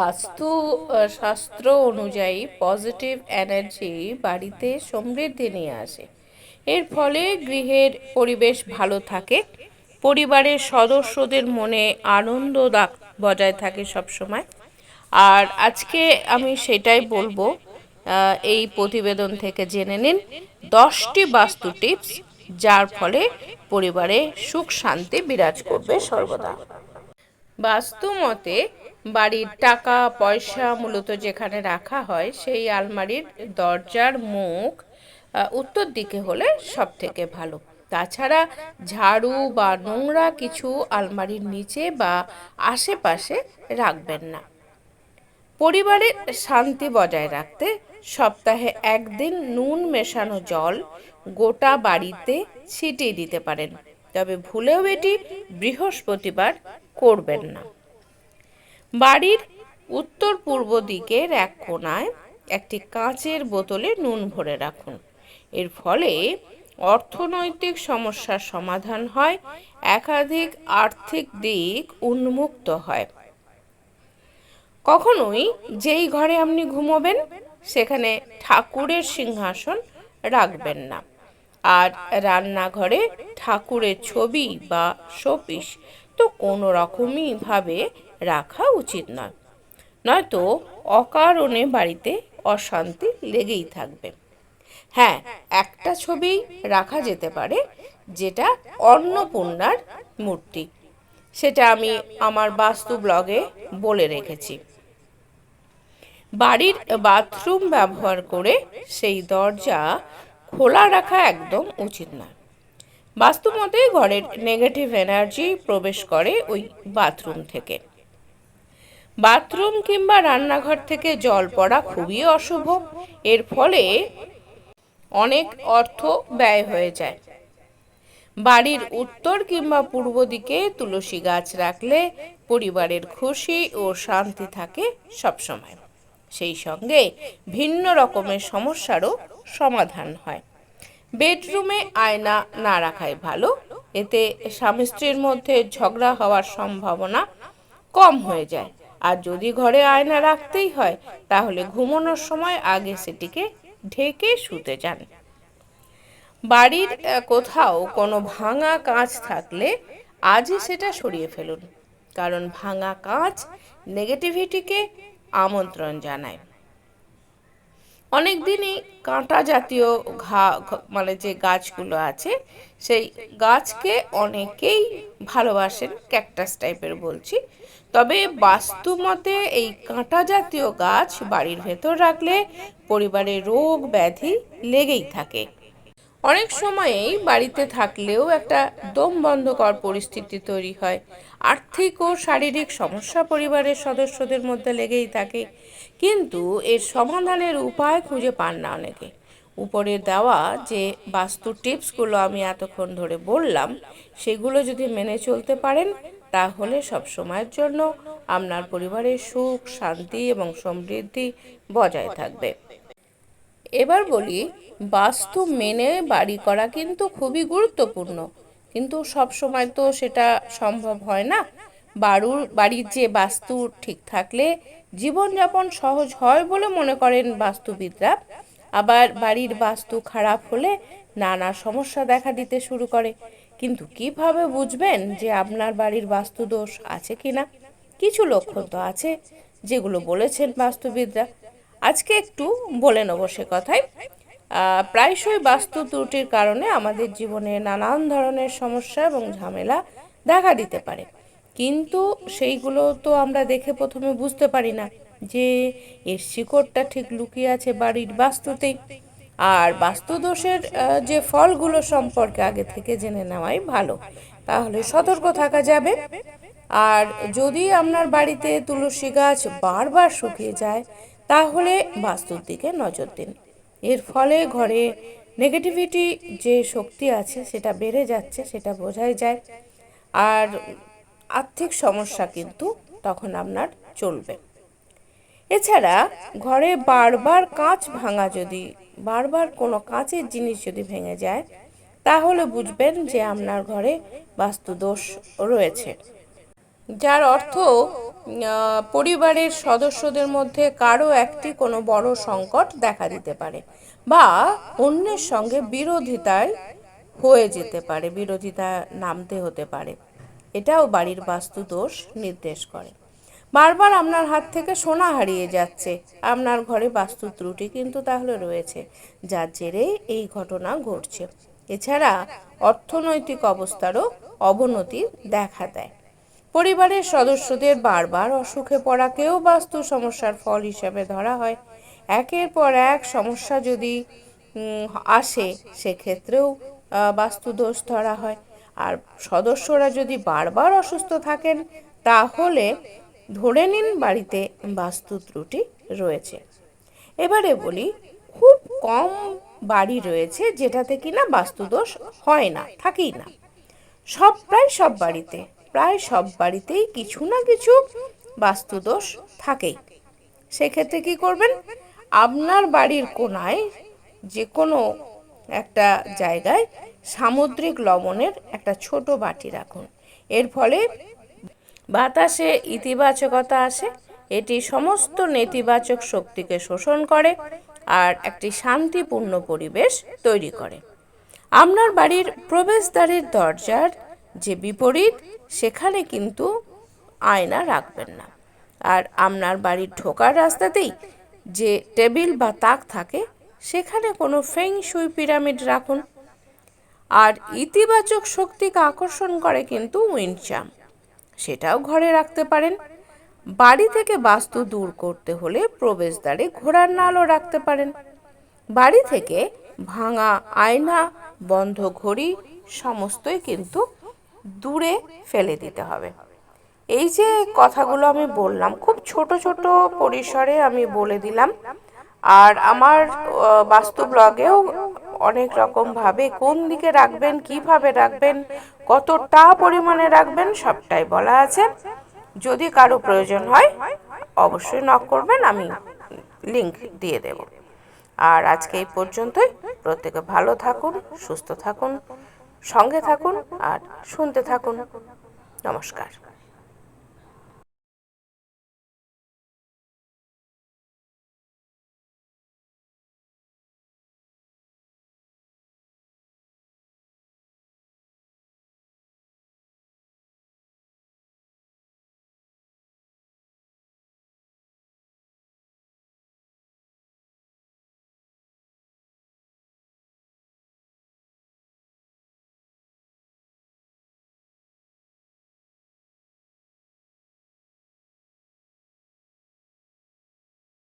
বাস্তু শাস্ত্র অনুযায়ী পজিটিভ এনার্জি বাড়িতে সমৃদ্ধি নিয়ে আসে। এর ফলে গৃহের পরিবেশ ভালো থাকে, পরিবারের সদস্যদের মনে আনন্দ বজায় থাকে সবসময়। আর আজকে আমি সেটাই বলব এই প্রতিবেদন থেকে জেনে নিন দশটি বাস্তু টিপস যার ফলে পরিবারে সুখ শান্তি বিরাজ করবে সর্বদা। বাস্তু মতে বাড়ির টাকা, পয়সা মূলত যেখানে রাখা হয় সেই আলমারির দরজার মুখ উত্তর দিকে হলে সব থেকে ভালো। তাছাড়া ঝাড়ু বা নোংরা কিছু আলমারির নিচে বা আশেপাশে রাখবেন না। পরিবারের শান্তি বজায় রাখতে সপ্তাহে একদিন নুন মেশানো জল গোটা বাড়িতে ছিটিয়ে দিতে পারেন। তবে ভুলেও এটি বৃহস্পতিবার করবেন না। বাড়ির উত্তর পূর্ব দিকের এক কোণায় একটি কাঁচের বোতলে নুন ভরে রাখুন। এর ফলে অর্থনৈতিক সমস্যার সমাধান হয়, একাধিক আর্থিক দিক উন্মুক্ত হয়। কখনোই যেই ঘরে আপনি ঘুমোবেন, সেখানে ঠাকুরের সিংহাসন রাখবেন না। আর রান্নাঘরে ঠাকুরের ছবি বা শোপিস তো কোনো রকমই ভাবে রাখা উচিত নয়। নয়তো অকারণে বাড়িতে অশান্তি লেগেই থাকবে। হ্যাঁ একটা ছবি রাখা যেতে পারে, যেটা অন্নপূর্ণার মূর্তি। সেটা আমি আমার বাস্তু ব্লগে বলে রেখেছি। বাড়ির বাথরুম ব্যবহার করে সেই দরজা খোলা রাখা একদম উচিত নয়। বাস্তু মতে ঘরের নেগেটিভ এনার্জি প্রবেশ করে ওই বাথরুম থেকে। বাথরুম কিংবা রান্নাঘর থেকে জল পড়া খুবই অশুভ। এর ফলে অনেক অর্থ ব্যয় হয়ে যায়। বাড়ির উত্তর কিংবা পূর্ব দিকে তুলসী গাছ রাখলে পরিবারের খুশি ও শান্তি থাকে সবসময়। সেই সঙ্গে ভিন্ন রকমের সমস্যারও সমাধান হয়। বেডরুমে আয়না না রাখাই ভালো, এতে স্বামী স্ত্রীর মধ্যে ঝগড়া হওয়ার সম্ভাবনা কম হয়ে যায়। আর যদি ঘরে আয়না রাখতেই হয়, তাহলে ঘুমানোর সময় আগে সেটিকে ঢেকে শুতে যান। বাড়ির কোথাও কোনো ভাঙা কাঁচ থাকলে আজই সেটা সরিয়ে ফেলুন। কারণ ভাঙা কাঁচ নেগেটিভিটিকে আমন্ত্রণ জানায়। অনেক দিনই কাঁটা জাতীয় ঘা মানে যে গাছগুলো আছে, সেই গাছকে অনেকেই ভালোবাসেন, ক্যাকটাস টাইপের বলছি। তবে বাস্তু মতে এই কাঁটা জাতীয় গাছ বাড়ির ভেতর রাখলে পরিবারে রোগ ব্যাধি লেগেই থাকে। অনেক সময়েই বাড়িতে থাকলেও একটা দম বন্ধকর পরিস্থিতি তৈরি হয়। আর্থিক ও শারীরিক সমস্যা পরিবারের সদস্যদের মধ্যে লেগেই থাকে। কিন্তু এর সমাধানের উপায় খুঁজে পান না অনেকে। উপরে দেওয়া যে বাস্তু টিপসগুলো আমি এতক্ষণ ধরে বললাম, সেগুলো যদি মেনে চলতে পারেন, তাহলে সব সময়ের জন্য আপনার পরিবারের সুখ, শান্তি এবং সমৃদ্ধি বজায় থাকবে। এবার বলি, বাস্তু মেনে বাড়ি করা কিন্তু খুবই গুরুত্বপূর্ণ। কিন্তু সব সময় তো সেটা সম্ভব হয় না। বাড়ুর বাড়ির যে বাস্তু ঠিক থাকলে জীবনযাপন সহজ হয় বলে মনে করেন বাস্তুবিদরা। আবার বাড়ির বাস্তু খারাপ হলে নানা সমস্যা দেখা দিতে শুরু করে। কিন্তু কীভাবে বুঝবেন যে আপনার বাড়ির বাস্তু দোষ আছে কি না কিছু লক্ষণ তো আছে, যেগুলো বলেছেন বাস্তুবিদরা। আজকে একটু বলে নেব সে কথাই প্রায়শই বাস্তু ত্রুটির কারণে আমাদের জীবনে নানান ধরনের সমস্যা এবং ঝামেলা দেখা দিতে পারে। কিন্তু সেইগুলো তো আমরা দেখে প্রথমে বুঝতে পারি না যে এর শিকড়টা ঠিক লুকিয়ে আছে বাড়ির বাস্তুতেই। আর বাস্তুদোষের যে ফলগুলো সম্পর্কে আগে থেকে জেনে নেওয়াই ভালো। তাহলে সতর্ক থাকা যাবে। আর যদি আপনার বাড়িতে তুলসী গাছ বারবার শুকিয়ে যায়, তাহলে বাস্তুর দিকে নজর দিন। এর ফলে ঘরে নেগেটিভিটি যে শক্তি আছে সেটা বেড়ে যাচ্ছে, সেটা বোঝাই যায়। আর আর্থিক সমস্যা কিন্তু তখন আপনার চলবে। এছাড়া ঘরে বারবার কাঁচ ভাঙা যদি, বারবার কোনো কাঁচের জিনিস যদি ভেঙে যায়, তাহলে বুঝবেন যে আপনার ঘরে বাস্তুদোষ রয়েছে। যার অর্থ পরিবারের সদস্যদের মধ্যে কারও একটি কোনো বড় সংকট দেখা দিতে পারে বা অন্যের সঙ্গে বিরোধিতায় হয়ে যেতে পারে, বিরোধিতা নামতে হতে পারে। এটাও বাড়ির বাস্তু দোষ নির্দেশ করে। বারবার আপনার হাত থেকে সোনা হারিয়ে যাচ্ছে, আপনার ঘরে বাস্তু ত্রুটি কিন্তু তাহলে রয়েছে, যার জেরে এই ঘটনা ঘটছে। এছাড়া অর্থনৈতিক অবস্থারও অবনতি দেখা দেয়। পরিবারের সদস্যদের বারবার অসুখে পড়াকেও বাস্তু সমস্যার ফল হিসাবে ধরা হয়। একের পর এক সমস্যা যদি আসে, সেক্ষেত্রেও বাস্তু দোষ ধরা হয়। আর সদস্যরা যদি বারবার অসুস্থ থাকেন, তাহলে ধরে নিন বাড়িতে বাস্তু ত্রুটি রয়েছে। এবারে বলি, খুব কম বাড়ি রয়েছে যেটাতে কিনা বাস্তুদোষ হয় না, থাকেই না। সব, প্রায় সব বাড়িতে প্রায় সব বাড়িতেই কিছু না কিছু বাস্তুদোষ থাকেই। সেক্ষেত্রে কি করবেন? আপনার বাড়ির কোনায় যে কোনো একটা জায়গায় সামুদ্রিক লবণের একটা ছোট বাটি রাখুন। এর ফলে বাতাসে ইতিবাচকতা আসে, এটি সমস্ত নেতিবাচক শক্তিকে শোষণ করে আর একটি শান্তিপূর্ণ পরিবেশ তৈরি করে। আপনার বাড়ির প্রবেশদ্বারের দরজার যে বিপরীত সেখানে কিন্তু আয়না রাখবেন না। আর আপনার বাড়ির ঢোকার রাস্তাতেই যে টেবিল বা তাক থাকে, সেখানে কোনো ফেং সুই পিরামিড রাখুন। আর ইতিবাচক শক্তিকে আকর্ষণ করে কিন্তু উইন্ডচাম সেটাও ঘরে রাখতে পারেন। বাড়ি থেকে বাস্তু দূর করতে হলে প্রবেশদ্বারে ঘোড়ার নালও রাখতে পারেন। বাড়ি থেকে ভাঙা আয়না, বন্ধ ঘড়ি, সমস্তই কিন্তু দূরে ফেলে দিতে হবে। এই যে কথাগুলো আমি বললাম, খুব ছোট ছোট পরিসরে আমি বলে দিলাম। আর আমার বাস্তু ব্লগেও অনেক রকম ভাবে কোন দিকে রাখবেন, কীভাবে রাখবেন, কতটা পরিমাণে রাখবেন, সবটাই বলা আছে। যদি কারও প্রয়োজন হয়, অবশ্যই নক করবেন, আমি লিংক দিয়ে দেব। আর আজকে এই পর্যন্তই। প্রত্যেকে ভালো থাকুন, সুস্থ থাকুন। সঙ্গে থাকুন আর শুনতে থাকুন। নমস্কার।